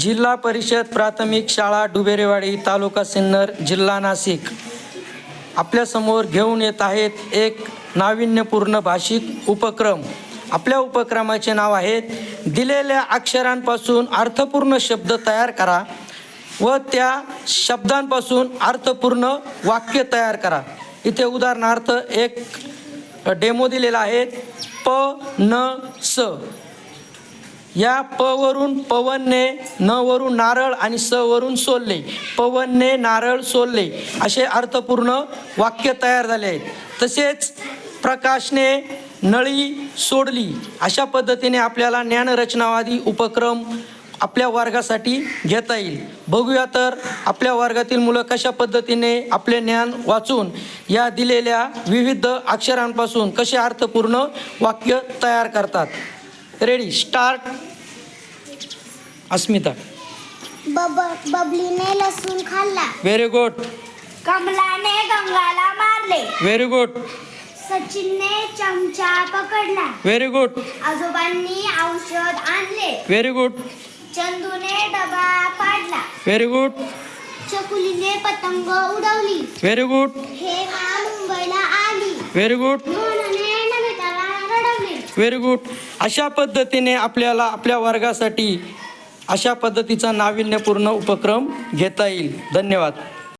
जिल्हा परिषद प्राथमिक शाळा डुबेरेवाडी तालुका सिन्नर जिल्हा नाशिक. आपल्यासमोर घेऊन येत आहेत एक नाविन्यपूर्ण भाषिक उपक्रम. आपल्या उपक्रमाचे नाव आहेत दिलेल्या अक्षरांपासून अर्थपूर्ण शब्द तयार करा व त्या शब्दांपासून अर्थपूर्ण वाक्य तयार करा. इथे उदाहरणार्थ एक डेमो दिलेला आहे प न स. या प वरून पवनने न वरून नारळ आणि स वरून सोलले. पवनने नारळ सोलले. असे अर्थपूर्ण वाक्य तयार झाले आहेत. तसेच प्रकाशने नळी सोडली. अशा पद्धतीने आपल्याला ज्ञानरचनावादी उपक्रम आपल्या वर्गासाठी घेता येईल. बघूया तर आपल्या वर्गातील मुलं कशा पद्धतीने आपले ज्ञान वाचून या दिलेल्या विविध अक्षरांपासून कसे अर्थपूर्ण वाक्य तयार करतात. Ready start Asmita. बब बबलीने लसूण खाल्ला. व्हेरी गुड कमलाने गंगाला मारले. व्हेरी गुड सचिनने चमचा पकडला. व्हेरी गुड आजोबांनी औषध आणले. व्हेरी गुड चंदूने डबा पाडला. व्हेरी गुड चकुलीने पतंग उडवली. व्हेरी गुड हेमा मुंबईला आली. व्हेरी गुड व्हेरी गुड अशा पद्धतीने आपल्याला आपल्या वर्गासाठी अशा पद्धतीचा नाविन्यपूर्ण उपक्रम घेता येईल. धन्यवाद.